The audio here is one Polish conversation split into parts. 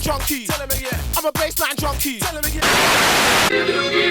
bassline junkie. Tell him again. I'm a baseline junkie. Tell him again. Drugi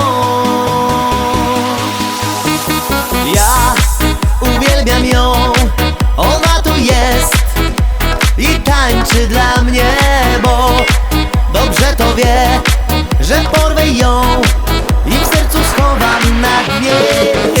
że porwę ją i w sercu schowam na dnie.